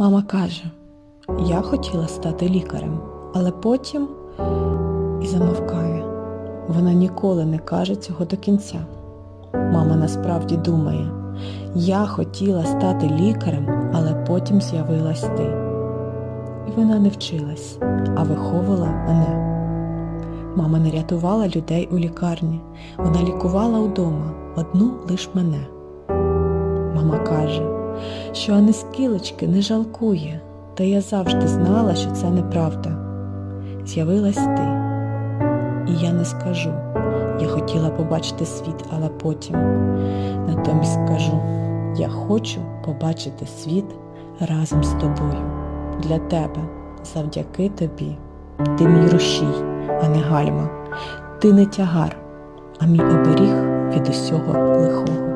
Мама каже, я хотіла стати лікарем, але потім і замовкає. Вона ніколи не каже цього до кінця. Мама насправді думає, я хотіла стати лікарем, але потім з'явилась ти. І вона не вчилась, а виховувала мене. Мама не рятувала людей у лікарні, вона лікувала вдома одну лиш мене. Мама каже, що Анискілочки не жалкує, та я завжди знала, що це неправда. З'явилась ти, і я не скажу. Я хотіла побачити світ, але потім натомість скажу, я хочу побачити світ разом з тобою. Для тебе, завдяки тобі. Ти мій рушій, а не гальма. Ти не тягар, а мій оберіг від усього лихого.